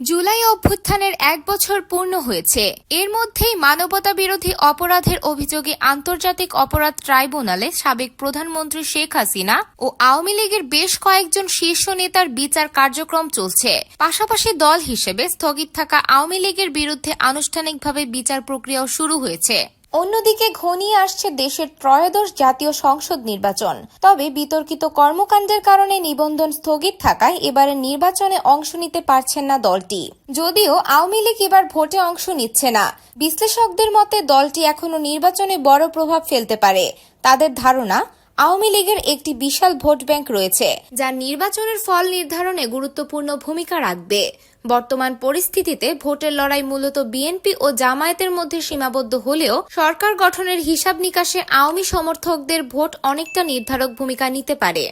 জুলাই অভ্যুত্থানের এক বছর পূর্ণ হয়েছে। এর মধ্যেই মানবতা বিরোধী অপরাধের অভিযোগে আন্তর্জাতিক অপরাধ ট্রাইব্যুনালে সাবেক প্রধানমন্ত্রী শেখ হাসিনা ও আওয়ামী লীগের বেশ কয়েকজন শীর্ষ নেতার বিচার কার্যক্রম চলছে। পাশাপাশি দল হিসেবে স্থগিত থাকা আওয়ামী লীগের বিরুদ্ধে আনুষ্ঠানিকভাবে বিচার প্রক্রিয়াও শুরু হয়েছে। অন্যদিকে ঘনিয়ে আসছে দেশের ত্রয়োদশ জাতীয় সংসদ নির্বাচন। তবে বিতর্কিত কর্মকাণ্ডের কারণে নিবন্ধন স্থগিত থাকায় এবারে নির্বাচনে অংশ নিতে পারছেন না দলটি। যদিও আওয়ামী লীগ এবার ভোটে অংশ নিচ্ছে না। বিশ্লেষকদের মতে দলটি এখনও নির্বাচনে বড় প্রভাব ফেলতে পারে। তাদের ধারণা আওয়ামী লীগের একটি বিশাল ভোট ব্যাংক রয়েছে, যা নির্বাচনের ফল নির্ধারণে গুরুত্বপূর্ণ ভূমিকা রাখবে। বর্তমান পরিস্থিতিতে ভোটের লড়াই মূলত বিএনপি ও জামায়াতের মধ্যে সীমাবদ্ধ হলেও সরকার গঠনের হিসাব নিকাশে আওয়ামী সমর্থকদের ভোট অনেকটা নির্ধারক ভূমিকা নিতে পারে।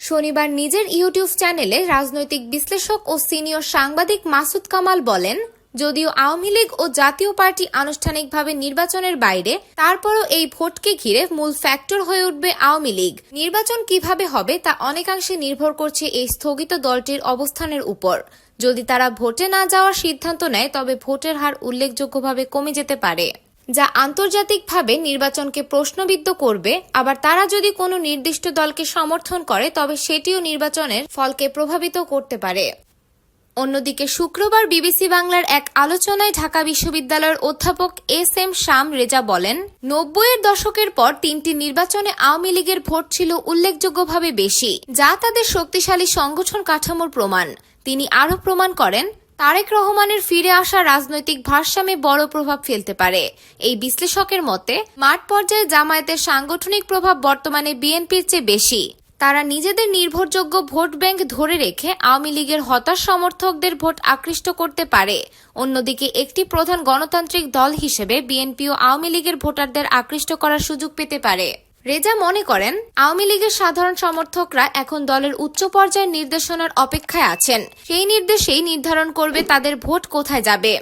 শনিবার নিজের ইউটিউব চ্যানেলে রাজনৈতিক বিশ্লেষক ও সিনিয়র সাংবাদিক মাসুদ কামাল বলেন যদিও আওয়ামী লীগ ও জাতীয় পার্টি আনুষ্ঠানিকভাবে নির্বাচনের বাইরে, তারপরও এই ভোটকে ঘিরে মূল ফ্যাক্টর হয়ে উঠবে আওয়ামী লীগ। নির্বাচন কীভাবে হবে তা অনেকাংশে নির্ভর করছে এই স্থগিত দলটির অবস্থানের উপর। যদি তারা ভোটে না যাওয়ার সিদ্ধান্ত নেয়, তবে ভোটের হার উল্লেখযোগ্যভাবে কমে যেতে পারে। যা আন্তর্জাতিকভাবে নির্বাচনকে প্রশ্নবিদ্ধ করবে, আবার তারা যদি কোনো নির্দিষ্ট দলকে সমর্থন করে, তবে সেটিও নির্বাচনের ফলকে প্রভাবিত করতে পারে। অন্যদিকে শুক্রবার বিবিসি বাংলার এক আলোচনায় ঢাকা বিশ্ববিদ্যালয়ের অধ্যাপক এস এম শাম রেজা বলেন, নব্বইয়ের দশকের পর তিনটি নির্বাচনে আওয়ামী লীগের ভোট ছিল উল্লেখযোগ্যভাবে বেশি, যা তাদের শক্তিশালী সংগঠন কাঠামোর প্রমাণ। তিনি আরও প্রমাণ করেন, তারেক রহমানের ফিরে আসা রাজনৈতিক ভারসাম্যে বড় প্রভাব ফেলতে পারে। এই বিশ্লেষকের মতে, মাঠ পর্যায়ে জামায়াতের সাংগঠনিক প্রভাব বর্তমানে বিএনপির চেয়ে বেশি। তারা নিজেদের নির্ভরযোগ্য ভোট ব্যাংক ধরে রেখে আওয়ামী লীগের হতাশ সমর্থকদের ভোট আকৃষ্ট করতে পারে। অন্যদিকে একটি প্রধান গণতান্ত্রিক দল হিসেবে বিএনপি ও আওয়ামী লীগের ভোটারদের আকৃষ্ট করার সুযোগ পেতে পারে। রেজা মনে করেন, আওয়ামী লীগের সাধারণ সমর্থকরা এখন দলের উচ্চ পর্যায়ের নির্দেশনার অপেক্ষায় আছেন। সেই নির্দেশেই নির্ধারণ করবে তাদের ভোট কোথায় যাবে।